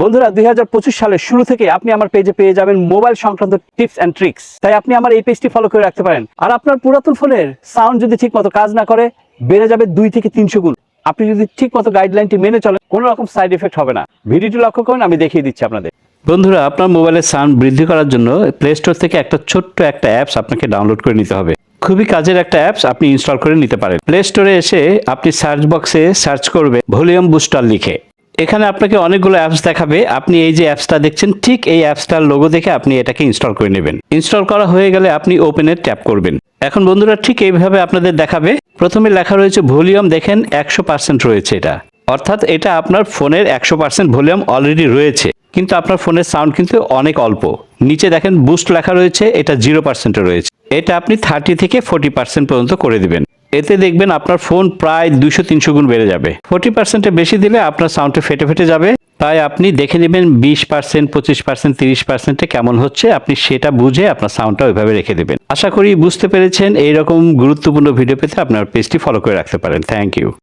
বন্ধুরা, দুই সালের শুরু থেকে আপনি আমার পেজে পেয়ে যাবেন মোবাইল সংক্রান্ত টিপস অ্যান্ড ট্রিক্স তাই আপনি আমার এই পেজটি ফলো করে রাখতে পারেন। আর আপনার পুরাতন ফোনের সাউন্ড যদি ঠিক মতো কাজ না করে, বেড়ে যাবে দুই থেকে তিনশো গুণ। আপনি যদি ঠিক মতো গাইডলাইনটি মেনে চলেন, কোনো রকম সাইড এফেক্ট হবে না। ভিডিওটি লক্ষ্য করুন, আমি দেখিয়ে দিচ্ছি আপনাদের। বন্ধুরা, আপনার মোবাইলের সাউন্ড বৃদ্ধি করার জন্য প্লে স্টোর থেকে একটা ছোট্ট একটা অ্যাপস আপনাকে ডাউনলোড করে নিতে হবে। খুবই কাজের একটা অ্যাপস আপনি ইনস্টল করে নিতে পারেন। প্লে স্টোরে এসে আপনি সার্চ বক্সে সার্চ করবেন ভলিউম বুস্টার লিখে। এখানে আপনাকে অনেকগুলো অ্যাপস দেখাবে। আপনি এই যে অ্যাপসটা দেখছেন, ঠিক এই অ্যাপসটার লোগো দেখে আপনি এটাকে ইনস্টল করে নেবেন। ইনস্টল করা হয়ে গেলে আপনি ওপেনের ট্যাপ করবেন। এখন বন্ধুরা ঠিক এইভাবে আপনাদের দেখাবে। প্রথমে লেখা রয়েছে ভলিউম, দেখেন একশো পার্সেন্ট রয়েছে এটা। অর্থাৎ এটা আপনার ফোনের একশো পার্সেন্ট ভলিউম অলরেডি রয়েছে। কিন্তু আপনার ফোনের সাউন্ড কিন্তু অনেক অল্প। নিচে দেখেন বুস্ট লেখা রয়েছে, এটা জিরো পার্সেন্টে রয়েছে। এটা আপনি থার্টি থেকে ফোর্টি পার্সেন্ট পর্যন্ত করে দিবেন। এতে দেখবেন আপনার ফোন প্রায় দুশো তিনশো গুণ বেড়ে যাবে। ফোর্টি পার্সেন্টে বেশি দিলে আপনার সাউন্ডটা ফেটে ফেটে যাবে। তাই আপনি দেখে নেবেন বিশ পার্সেন্ট, পঁচিশ পার্সেন্ট, তিরিশ পার্সেন্টে কেমন হচ্ছে। আপনি সেটা বুঝে আপনার সাউন্ডটা ওইভাবে রেখে দেবেন। আশা করি বুঝতে পেরেছেন। এইরকম গুরুত্বপূর্ণ ভিডিও পেতে আপনার পেজটি ফলো করে রাখতে পারেন। Thank you